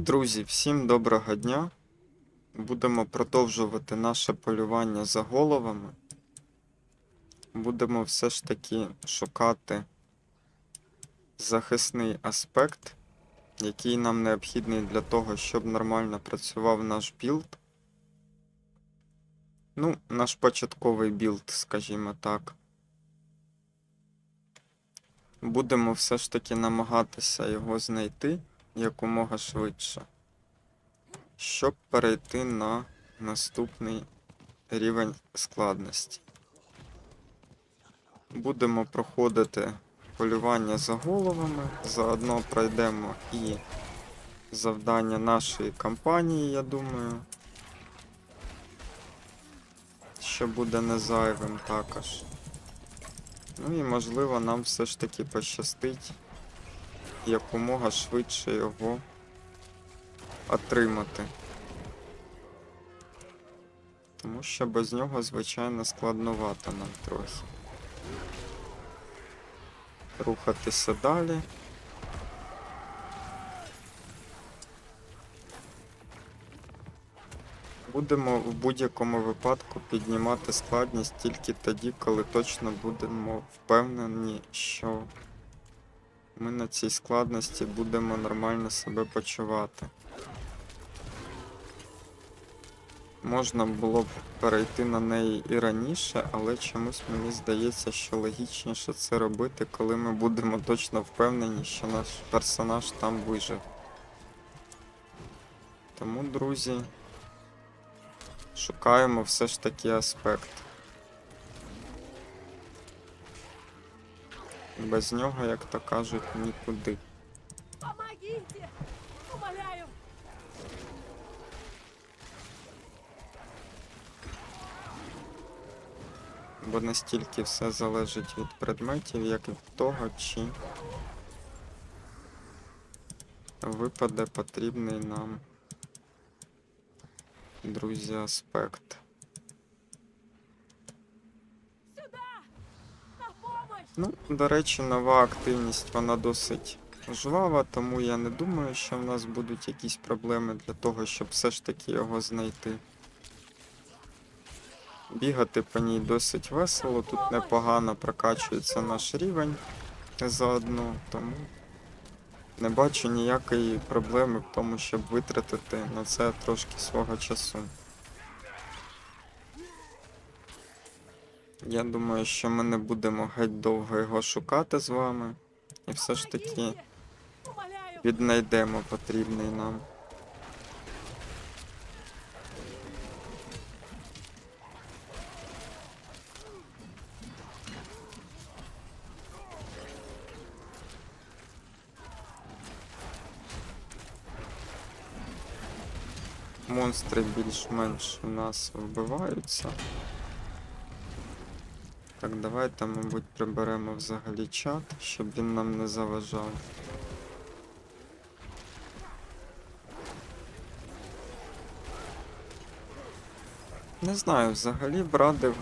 Друзі, всім доброго дня. Будемо продовжувати наше полювання за головами. Будемо все ж таки шукати захисний аспект, який нам необхідний для того, щоб нормально працював наш білд. Ну, наш початковий білд, скажімо так. Будемо все ж таки намагатися його знайти якомога швидше, щоб перейти на наступний рівень складності. Будемо проходити полювання за головами, заодно пройдемо і завдання нашої кампанії, я думаю, що буде не зайвим також. Ну і можливо нам все ж таки пощастить якомога швидше його отримати. Тому що без нього, звичайно, складновато нам трохи. Рухатися далі. Будемо в будь-якому випадку піднімати складність тільки тоді, коли точно будемо впевнені, що ми на цій складності будемо нормально себе почувати. Можна було б перейти на неї і раніше, але чомусь мені здається, що логічніше це робити, коли ми будемо точно впевнені, що наш персонаж там вижив. Тому, друзі, шукаємо все ж таки аспект. Без нього, як то кажуть, нікуди. Помогите! Умоляю! Бо настільки все залежить від предметів, як від того, чи випаде потрібний нам, друзі, аспект. Ну, до речі, нова активність вона досить жвава, тому я не думаю, що в нас будуть якісь проблеми для того, щоб все ж таки його знайти. Бігати по ній досить весело, тут непогано прокачується наш рівень заодно, тому не бачу ніякої проблеми в тому, щоб витратити на це трошки свого часу. Я думаю, що ми не будемо геть довго його шукати з вами. І все ж таки віднайдемо потрібний нам. Монстри більш-менш у нас вбиваються. Так, давайте, мабуть, приберемо взагалі чат, щоб він нам не заважав. Не знаю, взагалі б радив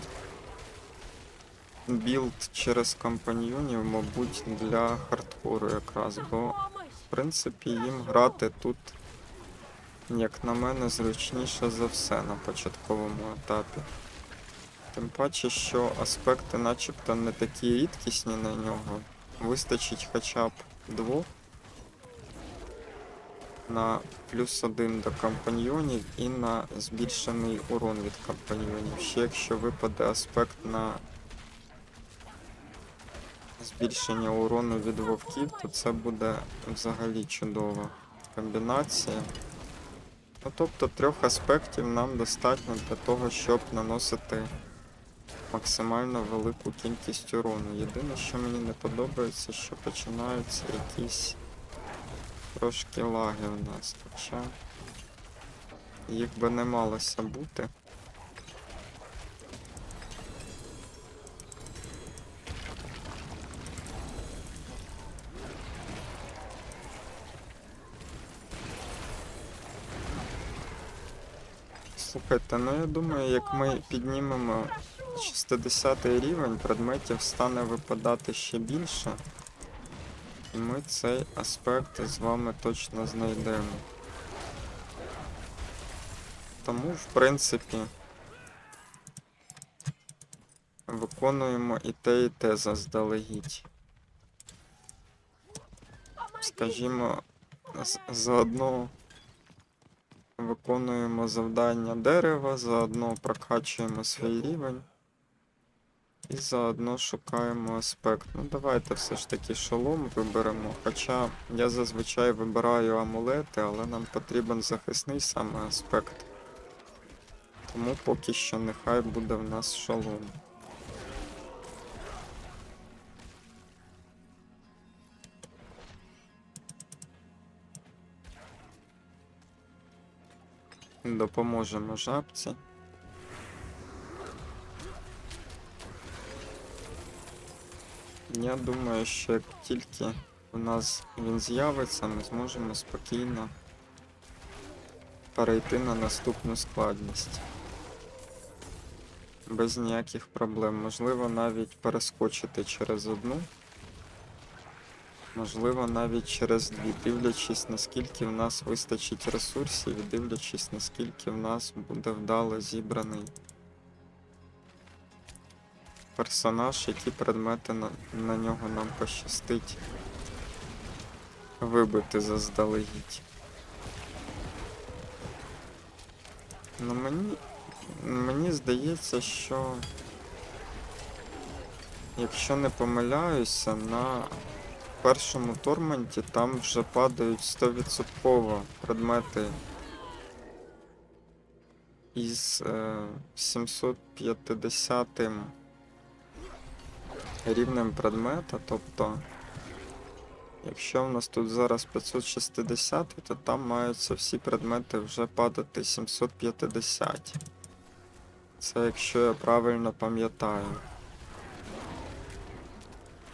білд через компаньйонів, мабуть, для хардкору якраз, бо в принципі їм грати тут, як на мене, зручніше за все на початковому етапі. Тим паче, що аспекти начебто не такі рідкісні на нього. Вистачить хоча б двох на плюс один до компаньйонів і на збільшений урон від компаньйонів. Ще якщо випаде аспект на збільшення урону від вовків, то це буде взагалі чудова комбінація. Ну, тобто трьох аспектів нам достатньо для того, щоб наносити максимально велику кількість урону. Єдине, що мені не подобається, що починаються якісь трошки лаги в нас, хоча їх би не малося бути. Слухайте, ну я думаю, як ми піднімемо 60 рівень, предметів стане випадати ще більше. І ми цей аспект з вами точно знайдемо. Тому, в принципі, виконуємо і те, і те заздалегідь. Скажімо, заодно виконуємо завдання дерева, заодно прокачуємо свій рівень. І заодно шукаємо аспект. Ну, давайте все ж таки шолом виберемо. Хоча я зазвичай вибираю амулети, але нам потрібен захисний саме аспект. Тому поки що нехай буде в нас шолом. Допоможемо жабці. Я думаю, що як тільки у нас він з'явиться, ми зможемо спокійно перейти на наступну складність. Без ніяких проблем. Можливо, навіть перескочити через одну. Можливо, навіть через дві, дивлячись, наскільки в нас вистачить ресурсів, і дивлячись, наскільки в нас буде вдало зібраний персонаж, які предмети на, на нього нам пощастить вибити заздалегідь. Ну мені, мені здається, що якщо не помиляюся, на першому торменті там вже падають 100% предмети із е, 750 рівнем предмета, тобто, якщо в нас тут зараз 560, то там маються всі предмети вже падати 750. Це якщо я правильно пам'ятаю.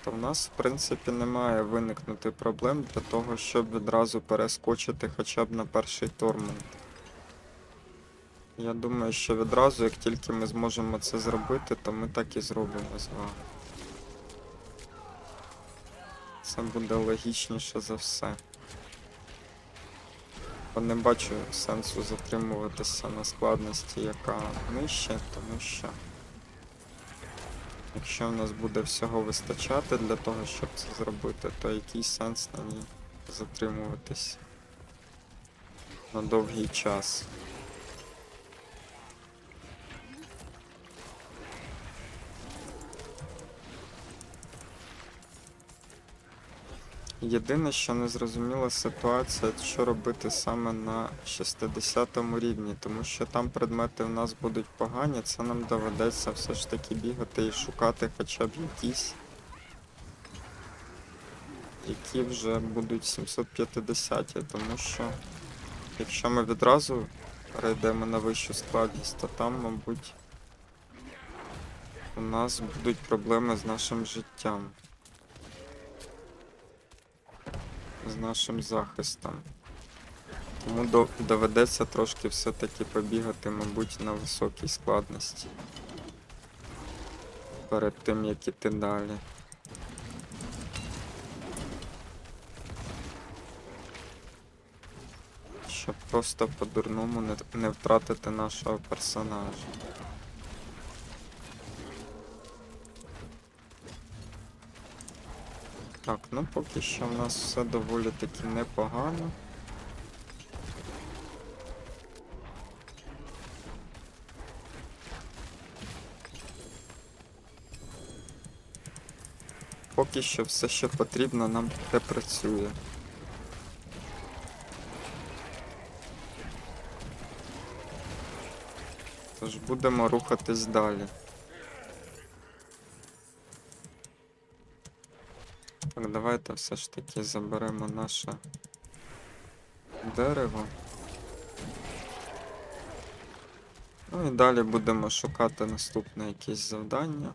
То в нас, в принципі, не має виникнути проблем для того, щоб відразу перескочити хоча б на перший тормент. Я думаю, що відразу, як тільки ми зможемо це зробити, то ми так і зробимо з вами. Це буде логічніше за все. Бо не бачу сенсу затримуватися на складності, яка нижче, тому що якщо в нас буде всього вистачати для того, щоб це зробити, то який сенс на ній затримуватись на довгий час. Єдине, що не зрозуміла ситуація, що робити саме на 60 рівні, тому що там предмети в нас будуть погані, це нам доведеться все ж таки бігати і шукати хоча б якісь, які вже будуть 750, тому що якщо ми відразу перейдемо на вищу складність, то там, мабуть, у нас будуть проблеми з нашим життям. З нашим захистом. Тому до- доведеться трошки все-таки побігати, мабуть, на високій складності. Перед тим, як іти далі. Щоб просто по-дурному не втратити нашого персонажа. Так, ну поки що в нас все доволі таки непогано. Поки що все, що потрібно, нам те працює. Тож будемо рухатись далі. Давайте все ж таки заберемо наше дерево. Ну і далі будемо шукати наступне якесь завдання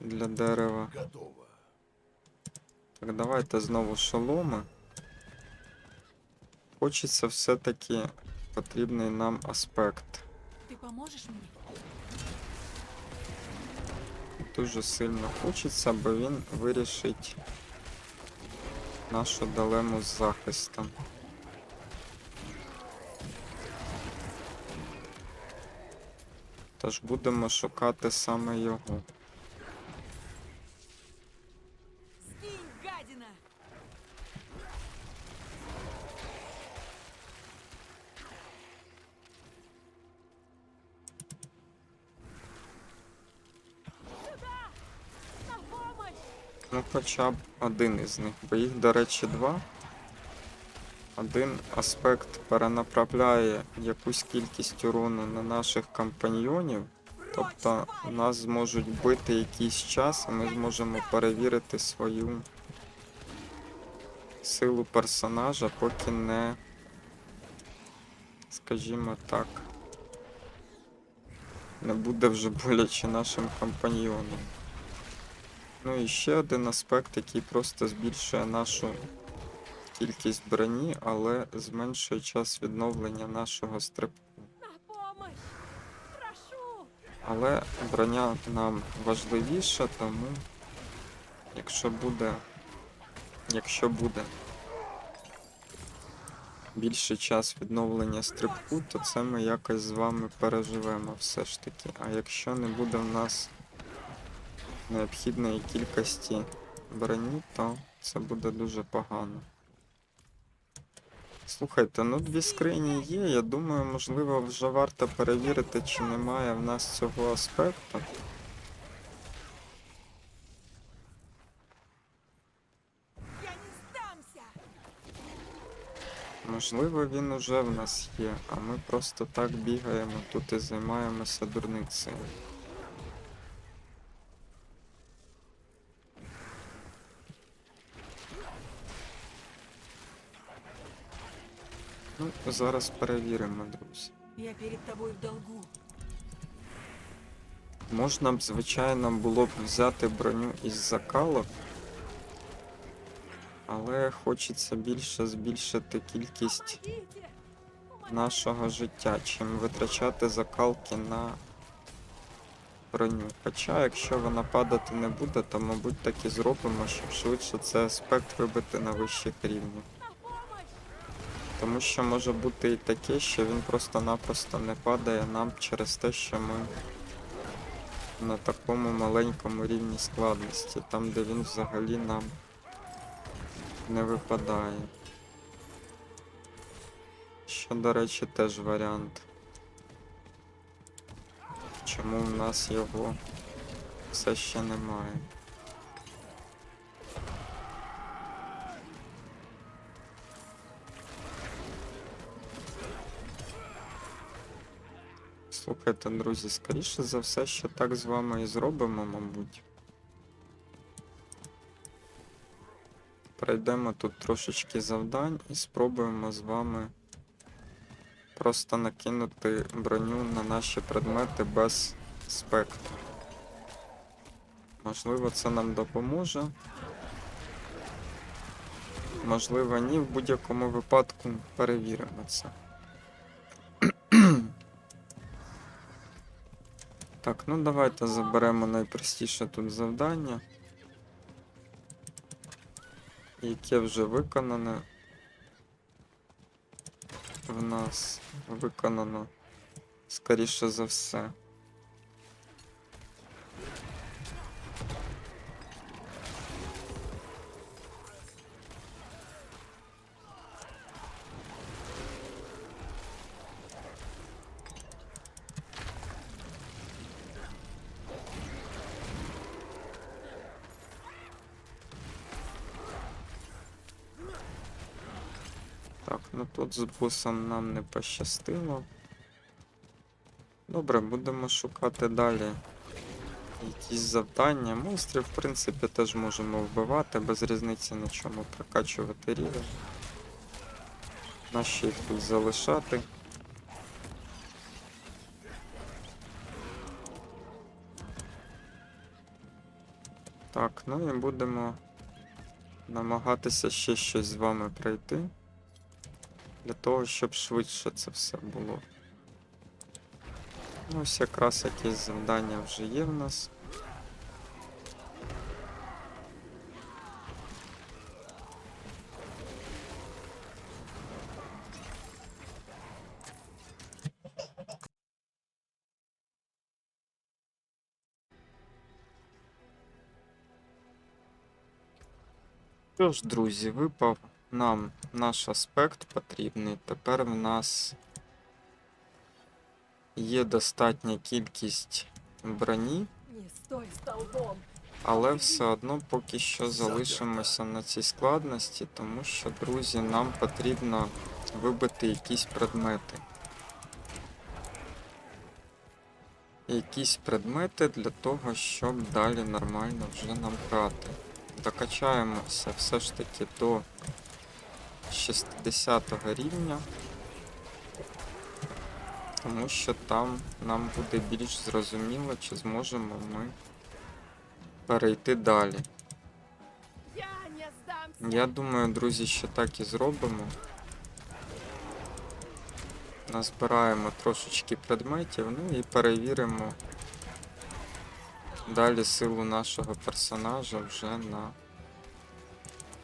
для дерева. Готово. Так, давайте знову шоломи. Хочеться все-таки потрібний нам аспект. Ты поможешь мне? дуже сильно хочеться, бо він вирішить нашу дилему з захистом. Тож будемо шукати саме його. Хоча б один із них, бо їх, до речі, два. Один аспект перенаправляє якусь кількість урону на наших компаньйонів, тобто нас зможуть бити якийсь час, і ми зможемо перевірити свою силу персонажа, поки не, скажімо так, не буде вже боляче нашим компаньйонам. Ну і ще один аспект, який просто збільшує нашу кількість броні, але зменшує час відновлення нашого стрибку. Але броня нам важливіша, тому якщо буде, якщо буде більший час відновлення стрибку, то це ми якось з вами переживемо все ж таки. А якщо не буде в нас необхідної кількості броні, то це буде дуже погано. Слухайте, ну дві скрині є. Я думаю, можливо, вже варто перевірити, чи немає в нас цього аспекту. Можливо, він уже в нас є, а ми просто так бігаємо тут і займаємося дурницею. Ну, зараз перевіримо, друзі. Я перед тобой в долгу. Можна б, звичайно, було б взяти броню із закалок, але хочеться більше збільшити кількість нашого життя, чим витрачати закалки на броню. Хоча, якщо вона падати не буде, то, мабуть, так і зробимо, щоб швидше цей аспект вибити на вищих рівнях. Тому що може бути і таке, що він просто-напросто не падає нам через те, що ми на такому маленькому рівні складності, там де він взагалі нам не випадає. Що, до речі, теж варіант. Чому в нас його все ще немає. Слухайте, друзі, скоріше за все, що так з вами і зробимо, мабуть. Пройдемо тут трошечки завдань і спробуємо з вами просто накинути броню на наші предмети без спектру. Можливо, це нам допоможе. Можливо, ні. В будь-якому випадку перевіримо це. Так, ну давайте заберемо найпростіше тут завдання. Яке вже виконане. В нас виконано, скоріше за все. Так, ну тут з босом нам не пощастило. Добре, будемо шукати далі якісь завдання. Монстрів, в принципі, теж можемо вбивати, без різниці на чому прокачувати рівень. Нащо їх тут залишати. Так, ну і будемо намагатися ще щось з вами пройти. для того, щоб швидше це все було. Ну, Ось якраз якісь завдання вже є в нас. Що ж, друзі, випав нам наш аспект потрібний. Тепер в нас є достатня кількість броні, але все одно поки що залишимося на цій складності, тому що, друзі, нам потрібно вибити якісь предмети. Якісь предмети для того, щоб далі нормально вже нам грати. Докачаємося все ж таки до 60 рівня. Тому що там нам буде більш зрозуміло, чи зможемо ми перейти далі. Я думаю, друзі, що так і зробимо. Назбираємо трошечки предметів, ну і перевіримо далі силу нашого персонажа вже на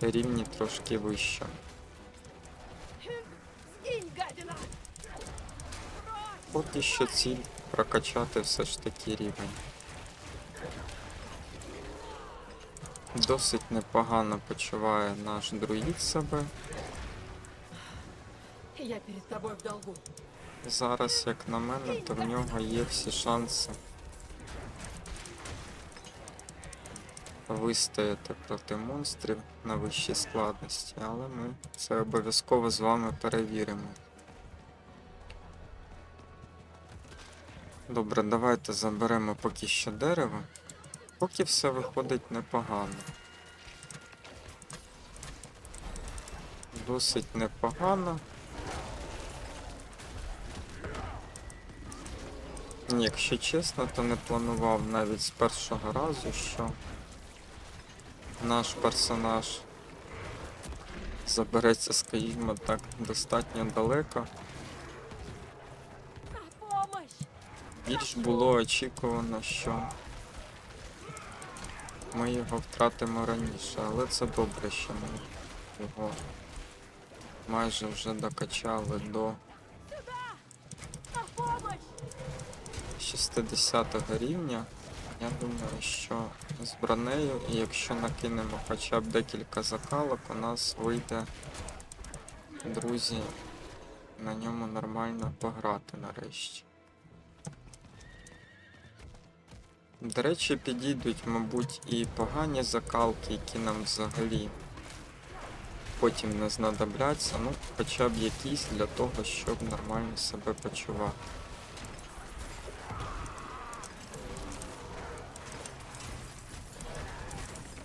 рівні трошки вище. Поки що ціль прокачати все ж таки рівень. Досить непогано почуває наш друїд себе. Я перед тобой в долгу. Зараз, як на мене, то в нього є всі шанси вистояти проти монстрів на вищій складності, але ми це обов'язково з вами перевіримо. Добре, давайте заберемо поки що дерево. Поки все виходить непогано. Досить непогано. Якщо чесно, то не планував навіть з першого разу, що наш персонаж забереться, скажімо так, достатньо далеко. На помощь. Більш було очікувано, що ми його втратимо раніше, але це добре, що ми його майже вже докачали до На помощь. 60 рівня. Я думаю, що з бронею, і якщо накинемо хоча б декілька закалок, у нас вийде, друзі, на ньому нормально пограти нарешті. До речі, підійдуть, мабуть, і погані закалки, які нам взагалі потім не знадобляться, ну, хоча б якісь для того, щоб нормально себе почувати.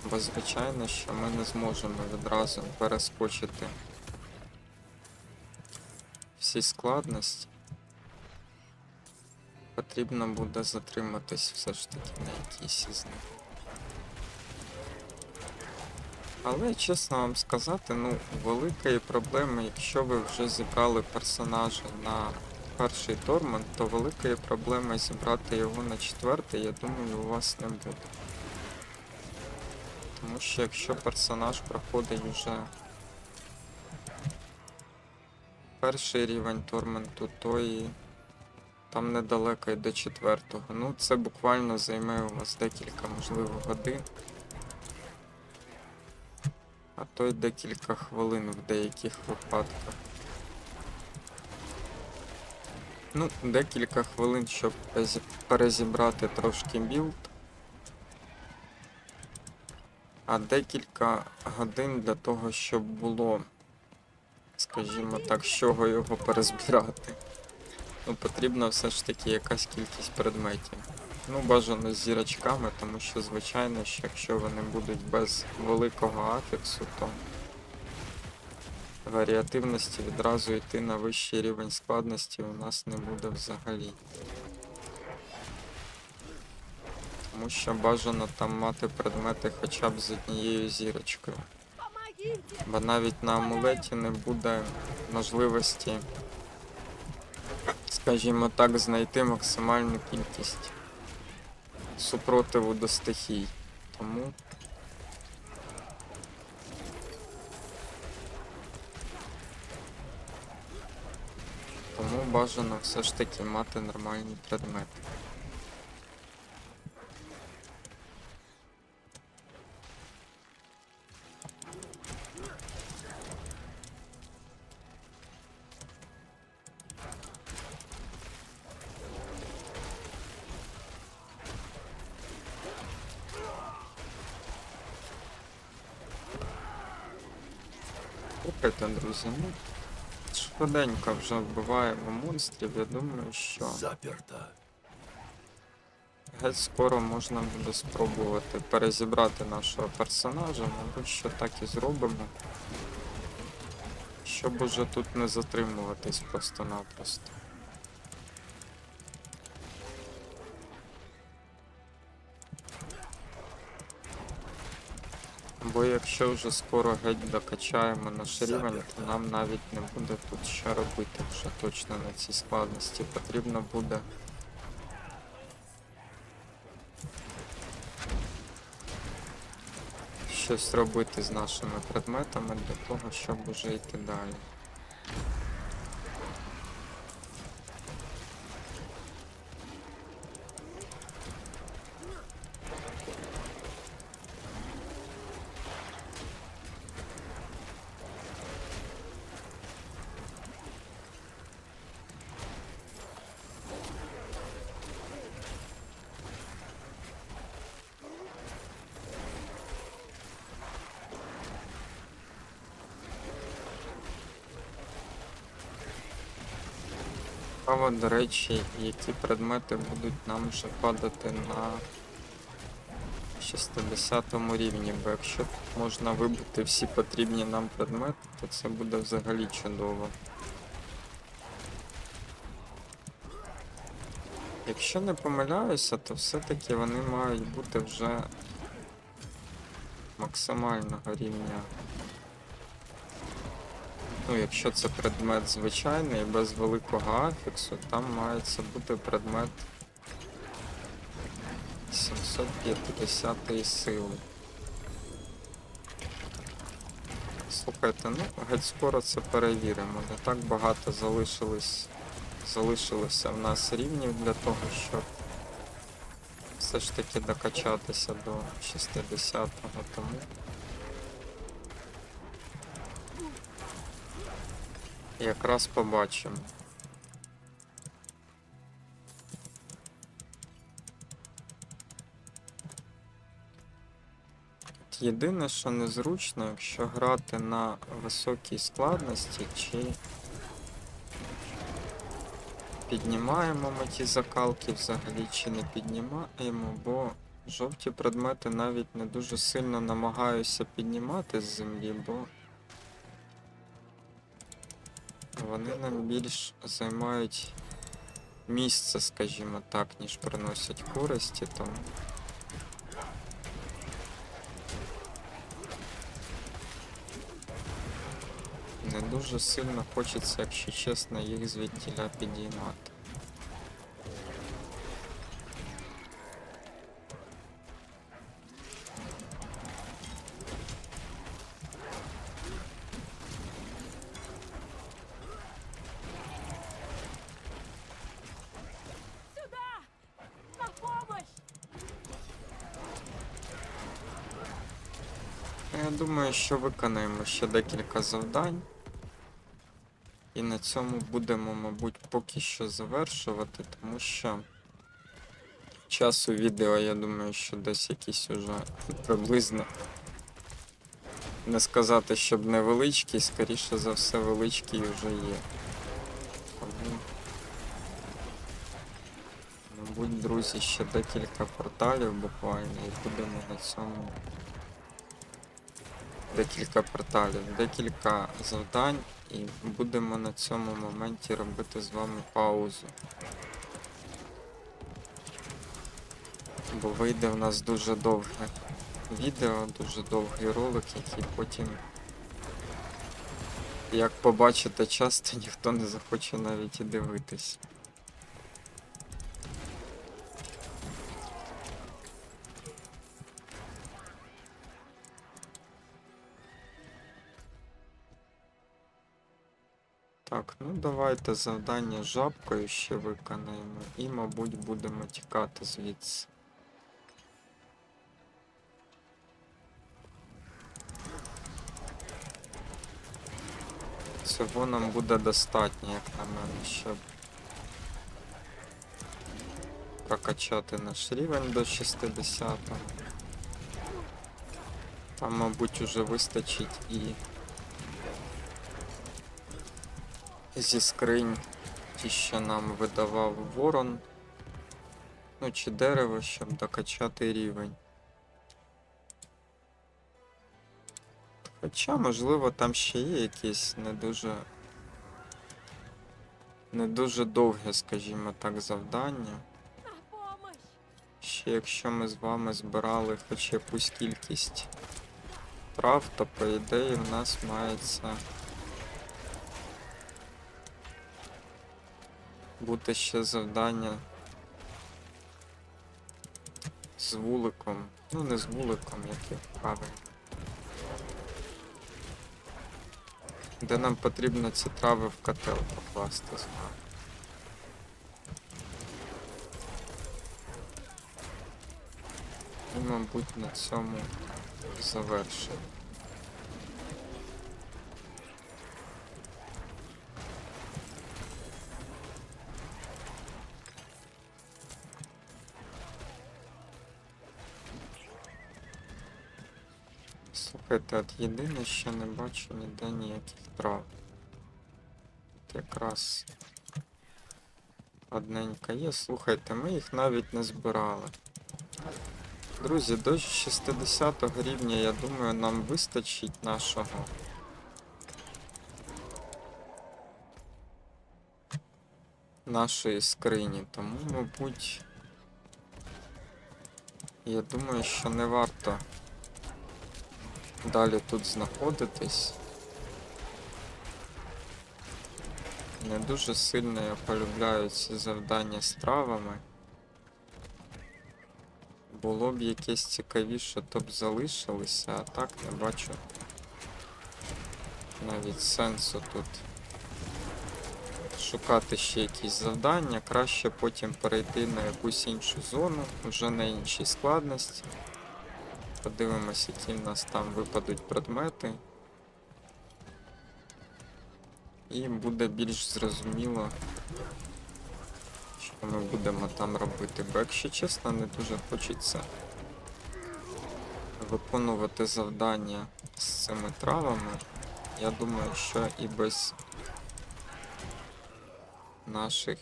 Бо звичайно, що ми не зможемо відразу перескочити всі складності. Потрібно буде затриматись все ж таки на якійсь із них. Але чесно вам сказати, ну, великої проблеми, якщо ви вже зібрали персонажа на перший тормент, то великої проблеми зібрати його на четвертий, я думаю, у вас не буде. Тому що якщо персонаж проходить вже перший рівень торменту, то і там недалеко і до четвертого. Ну, це буквально займе у вас декілька, можливо, годин. А то й декілька хвилин в деяких випадках. Ну, декілька хвилин, щоб перезібрати трошки білд. а декілька годин для того, щоб було, скажімо так, з чого його перезбирати. Ну, потрібна все ж таки якась кількість предметів. Ну, бажано з зірочками, тому що, звичайно, що якщо вони будуть без великого афіксу, то варіативності відразу йти на вищий рівень складності у нас не буде взагалі. Тому що бажано там мати предмети хоча б з однією зірочкою. Бо навіть на амулеті не буде можливості, скажімо так, знайти максимальну кількість супротиву до стихій. Тому Тому бажано все ж таки мати нормальні предмети. Слухайте, друзі, ну швиденько вже вбиваємо монстрів. Я думаю, що Заперто. геть скоро можна буде спробувати перезібрати нашого персонажа. Мабуть, що так і зробимо. Щоб уже тут не затримуватись просто-напросто. Бо якщо вже скоро геть докачаємо наш рівень, то нам навіть не буде тут що робити вже точно на цій складності. Потрібно буде щось робити з нашими предметами для того, щоб уже йти далі. Цікаво, до речі, які предмети будуть нам вже падати на 60 рівні, бо якщо можна вибити всі потрібні нам предмети, то це буде взагалі чудово. Якщо не помиляюся, то все-таки вони мають бути вже максимального рівня. Ну, якщо це предмет звичайний без великого афіксу, там мається бути предмет 750 сили. Слухайте, ну геть скоро це перевіримо. Не так багато залишилось, залишилося в нас рівнів для того, щоб все ж таки докачатися до 60-го тому. Якраз побачимо. Єдине, що незручно, якщо грати на високій складності, чи піднімаємо ми ті закалки взагалі, чи не піднімаємо, бо жовті предмети навіть не дуже сильно намагаюся піднімати з землі, бо Вони нам більш займають місце, скажімо так, ніж приносять користі, тому. Не дуже сильно хочеться, якщо чесно, їх звідтіля підіймати. Думаю, що виконаємо ще декілька завдань. І на цьому будемо, мабуть, поки що завершувати, тому що часу відео, я думаю, що десь якийсь уже приблизно. Не сказати, щоб невеличкий, скоріше за все, величкий вже є. Тому, мабуть, друзі, ще декілька порталів буквально і будемо на цьому декілька порталів, декілька завдань, і будемо на цьому моменті робити з вами паузу. Бо вийде в нас дуже довге відео, дуже довгий ролик, який потім, як побачите часто, ніхто не захоче навіть і дивитись. Так, ну давайте завдання з жабкою ще виконаємо і, мабуть, будемо тікати звідси. Цього нам буде достатньо, як на мене, щоб прокачати наш рівень до 60. Там, мабуть, уже вистачить і зі скринь, ті, що нам видавав ворон. Ну, чи дерево, щоб докачати рівень. Хоча, можливо, там ще є якісь не дуже. Не дуже довге, скажімо так, завдання. Ще якщо ми з вами збирали хоч якусь кількість трав, то по ідеї в нас мається бути ще завдання з вуликом. Ну, не з вуликом, як і правильно. Де нам потрібно ці трави в котел покласти з. І, мабуть, на цьому завершимо. Слухайте, от єдине, що не бачу ніде ніяких трав. Якраз одненька є. Слухайте, ми їх навіть не збирали. Друзі, до 60 рівня, я думаю, нам вистачить нашого. Нашої скрині, тому, мабуть, я думаю, що не варто далі тут знаходитись. Не дуже сильно я полюбляю ці завдання з травами. Було б якесь цікавіше, то б залишилися, а так не бачу навіть сенсу тут шукати ще якісь завдання. Краще потім перейти на якусь іншу зону, вже на іншій складності. Подивимось, які в нас там випадуть предмети. І буде більш зрозуміло, що ми будемо там робити. Бо якщо чесно, не дуже хочеться виконувати завдання з цими травами. Я думаю, що і без наших,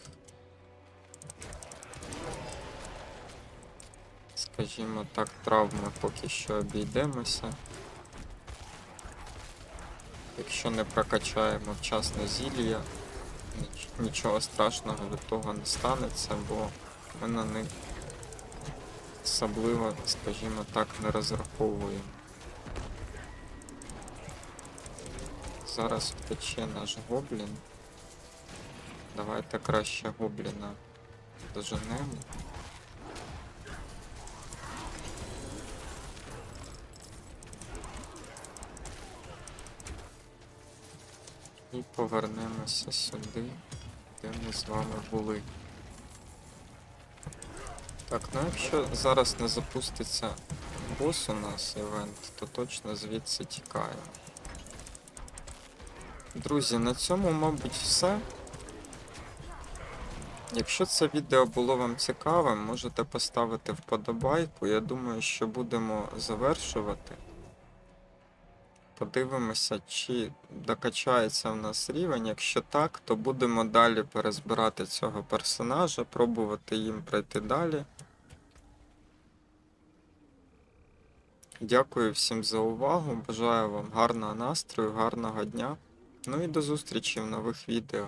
скажімо так, травм ми поки що обійдемося. Якщо не прокачаємо вчасно зілля, нічого страшного від того не станеться, бо ми на них особливо, скажімо так, не розраховуємо. Зараз втече наш гоблін. Давайте краще гобліна доженемо. Повернемося сюди, де ми з вами були. Так, ну якщо зараз не запуститься бос у нас івент, то точно звідси тікаємо. Друзі, на цьому, мабуть, все. Якщо це відео було вам цікавим, можете поставити вподобайку. Я думаю, що будемо завершувати. Подивимося, чи докачається в нас рівень. Якщо так, то будемо далі перезбирати цього персонажа, пробувати їм пройти далі. Дякую всім за увагу. Бажаю вам гарного настрою, гарного дня. Ну і до зустрічі в нових відео.